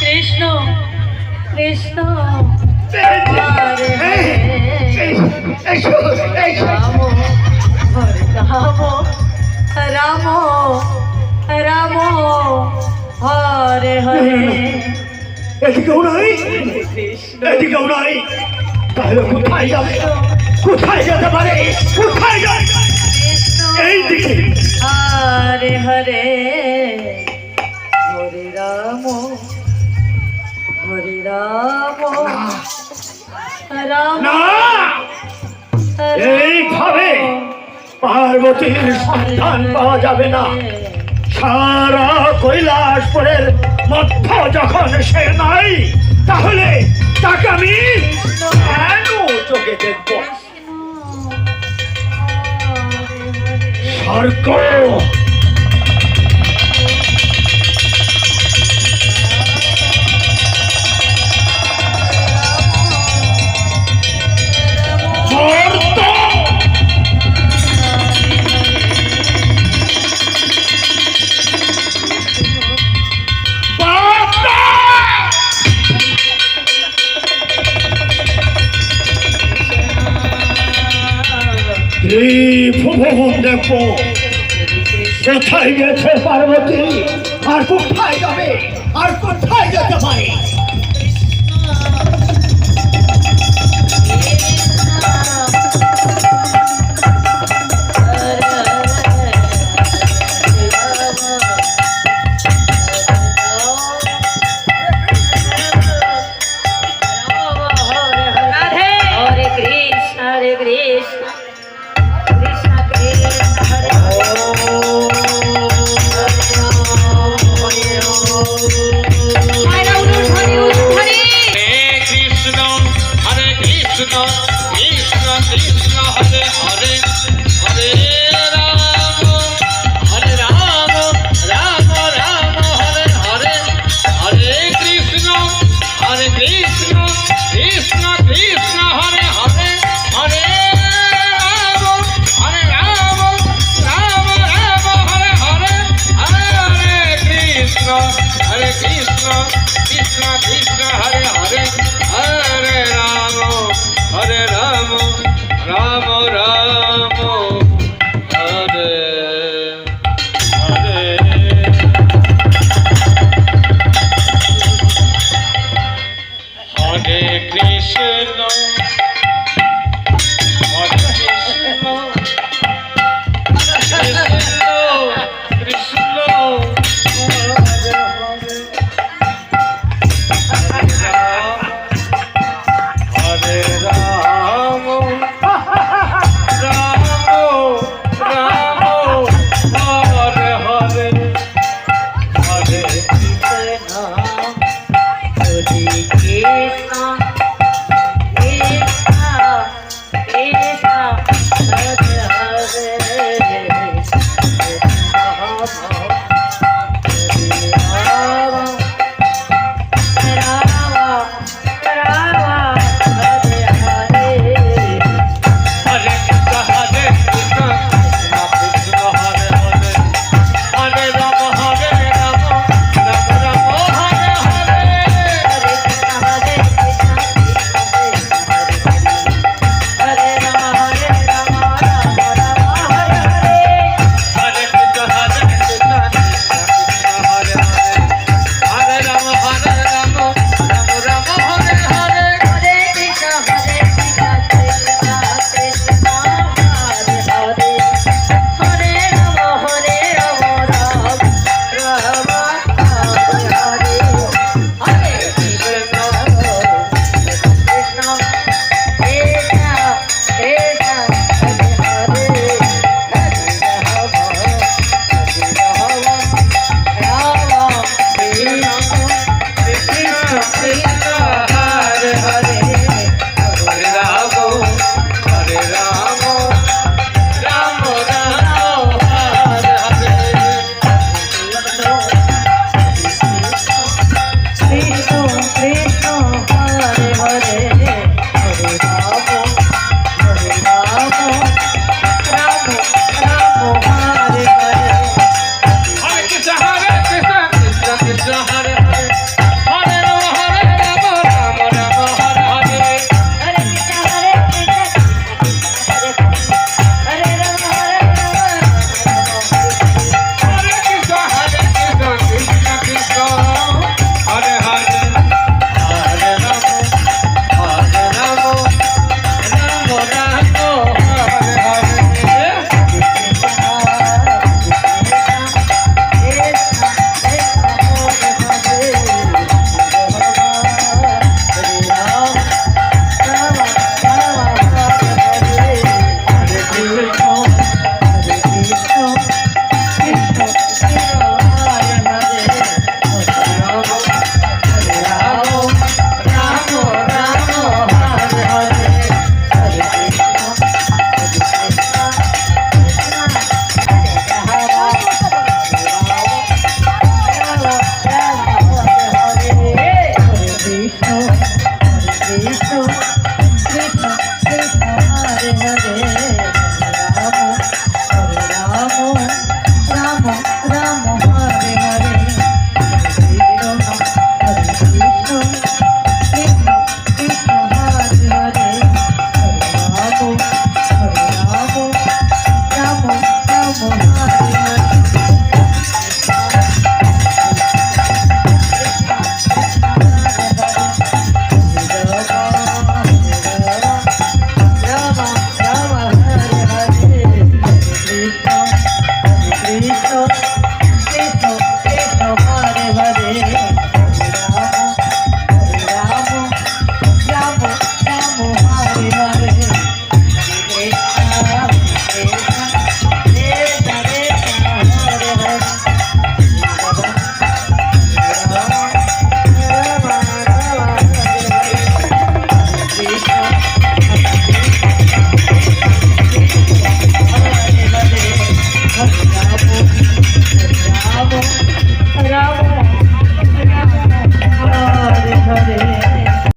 কৃষ্ণ কৃষ্ণ। রাম রাম রাম হরে হরে। এদিকেও নাই এদিকেও নাই। তাহলে কোথায় যাবে? কোথায় যেতে পারে? কোথায় যাবে এই দিকে হরে হরে। রাম হরে রাম রাম এইভাবে পার্বতীর সন্ধান পাওয়া যাবে না। সারা কৈলাসপুরের মধ্য যখন সে নাই তাহলে তাকে আমি কেন চোখে দেখব? স্বর্গ! ত্রিভুবন দেখব কোথায় গেছে পার্বতী? আর কোথায় যাবে? আর কোথায় যেতে পারে? কৃষ্ণ